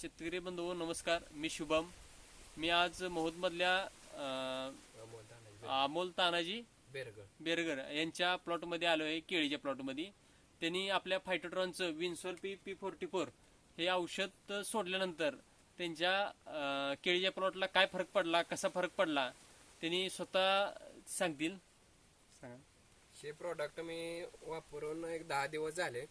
शेतकरी बंधू नमस्कार. मी शुभम. मी आज महोदमधल्या अमोल तानाजी बेरगर यांच्या प्लॉटमध्ये आलो आहे केळीच्या प्लॉटमध्ये. त्यांनी आपल्या फायटोट्रॉनचं विन्सोल पी पी फोर्टी फोर हे औषध सोडल्यानंतर त्यांच्या केळीच्या प्लॉटला काय फरक पडला कसा फरक पडला त्यांनी स्वतः सांगतील. सांगा हे प्रॉडक्ट मी वापरून एक दहा दिवस झाले.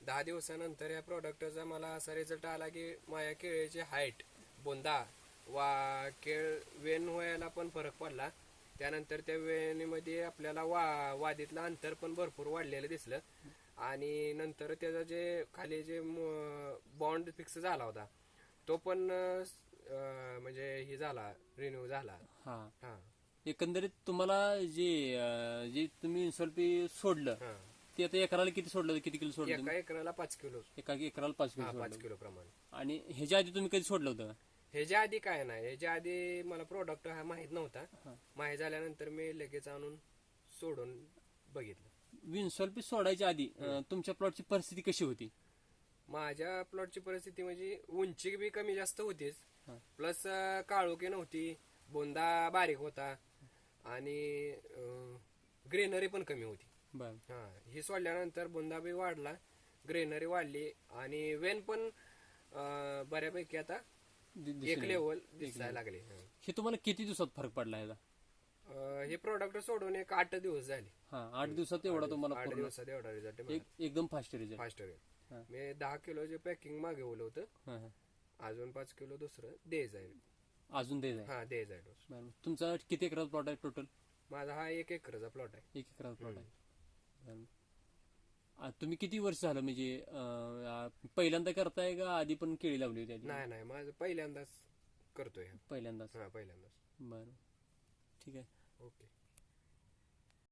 दहा दिवसानंतर या प्रॉडक्टचा मला असा रिझल्ट आला की माझ्या केळीची हाईट बोंदा वा केळ वेन व्हायला पण फरक पडला. त्यानंतर त्या वेणीमध्ये आपल्याला वा वादीतलं अंतर पण भरपूर वाढलेलं दिसलं. आणि नंतर त्याचं जे खाली जे बॉन्ड फिक्स झाला होता तो पण म्हणजे हे झाला रिन्यू झाला. हा. हा. एकंदरीत तुम्हाला जे जे तुम्ही विन्सोल पी सोडलं ते आता एकराला किती सोडलं? होतं? किती किलो सोडलं तुम्ही? एका एकराला पाच किलो. एका एकराला पाच किलो हा सोडलं. पाच किलो प्रमाणे. आणि ह्याच्या आधी तुम्ही कधी सोडलं होतं? ह्याच्या आधी काय नाही. ह्याच्या आधी मला प्रोडक्ट हा माहीत नव्हता. माहीत झाल्यानंतर मी लगेच आणून सोडून बघितलं. विन्सोल पी सोडायच्या आधी अं, तुमच्या प्लॉटची परिस्थिती कशी होती? माझ्या प्लॉटची परिस्थिती म्हणजे उंची बी कमी जास्त होतीच. हा. प्लस काळोखी नव्हती. बोंदा बारीक होता. आणि ग्रेनरी पण कमी होती. बर. हा ही सोडल्यानंतर बोंदा बी वाढला ग्रेनरी वाढली आणि वेन पण अं, बऱ्यापैकी आता एक लेवल दिसायला लागले हा. हे तुम्हाला किती दिवसात फरक पडला याचा अं, हे प्रोडक्ट सोडून एक आठ दिवस झाले. हा आठ दिवसात एवढा तुम्हाला आठ दिवसात एवढा रिझल्ट एक एकदम फास्ट रिझल्ट फास्ट हा. मी दहा किलोचे पॅकिंग मागवलं होतं. अजून पाच किलो दुसरं द्यायचं आहे. अजून दे जाय हा डोस बरं. तुमचा किती एकराचा प्लॉट आहे टोटल माझा हा एक एकरचा प्लॉट आहे. एक एकराचा प्लॉट आहे. आ, तुम्ही किती वर्ष झालं म्हणजे अं, पहिल्यांदा करताय का आधी पण केळी लावली होती आधी? नाही नाही माझं पहिल्यांदाच करतोय. हा. पहिल्यांदाच. हा पहिल्यांदाच. बरं. ठीक आहे. ओके.